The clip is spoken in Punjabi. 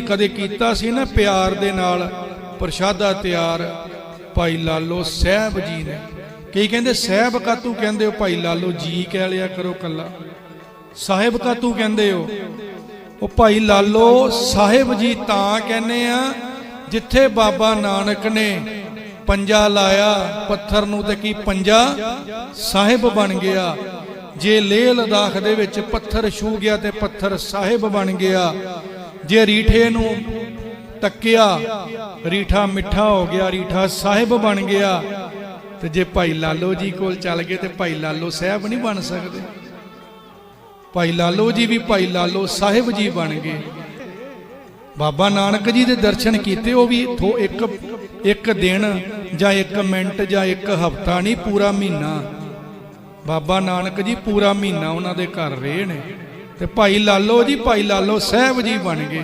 ਕਦੇ ਕੀਤਾ ਸੀ ਨਾ ਪਿਆਰ ਦੇ ਨਾਲ? ਪ੍ਰਸ਼ਾਦਾ ਤਿਆਰ। ਭਾਈ ਲਾਲੋ ਸਾਹਿਬ ਜੀ ਨੇ। ਕਈ ਕਹਿੰਦੇ? ਸਾਹਿਬ ਕਾ ਤੂੰ ਕਹਿੰਦੇ ਹੋ ਭਾਈ ਲਾਲੋ? ਜੀ ਕਹਿ ਲਿਆ ਕਰੋ ਕੱਲਾ। ਸਾਹਿਬ ਕਾ ਤੂੰ ਕਹਿੰਦੇ ਹੋ? ਉਹ ਭਾਈ ਲਾਲੋ, ਸਾਹਿਬ ਜੀ ਤਾਂ ਕਹਿੰਦੇ ਆ, ਜਿੱਥੇ ਬਾਬਾ ਨਾਨਕ ਨੇ ਪੰਜਾ ਲਾਇਆ, ਪੱਥਰ ਨੂੰ ਤੇ ਕੀ ਪੰਜਾ? ਸਾਹਿਬ ਬਣ ਗਿਆ। ਜੇ ਲੇਹ ਲਦਾਖ ਦੇ ਵਿੱਚ ਪੱਥਰ ਛੂ ਗਿਆ ਤੇ ਪੱਥਰ ਸਾਹਿਬ ਬਣ ਗਿਆ। ਜੇ ਰੀਠੇ ਨੂੰ ਤੱਕਿਆ, ਰੀਠਾ ਮਿੱਠਾ ਹੋ ਗਿਆ, ਰੀਠਾ ਸਾਹਿਬ ਬਣ ਗਿਆ, ਤੇ ਜੇ ਭਾਈ ਲਾਲੋ ਜੀ ਕੋਲ ਚੱਲ ਗਏ ਤੇ ਭਾਈ ਲਾਲੋ ਸਾਹਿਬ ਨਹੀਂ ਬਣ ਸਕਦੇ। ਭਾਈ ਲਾਲੋ ਜੀ ਵੀ ਭਾਈ ਲਾਲੋ ਸਾਹਿਬ ਜੀ ਬਣ ਗਏ। ਬਾਬਾ ਨਾਨਕ ਜੀ ਦੇ ਦਰਸ਼ਨ ਕੀਤੇ, ਉਹ ਵੀ ਥੋ ਇੱਕ ਇੱਕ ਦਿਨ ਜਾਂ ਇੱਕ ਮਿੰਟ ਜਾਂ ਇੱਕ ਹਫ਼ਤਾ ਨਹੀਂ, ਪੂਰਾ ਮਹੀਨਾ। ਬਾਬਾ ਨਾਨਕ ਜੀ ਪੂਰਾ ਮਹੀਨਾ ਉਹਨਾਂ ਦੇ ਘਰ ਰਹੇ ਨੇ। ਤੇ ਭਾਈ ਲਾਲੋ ਜੀ ਭਾਈ ਲਾਲੋ ਸਾਹਿਬ ਜੀ ਬਣ ਗਏ।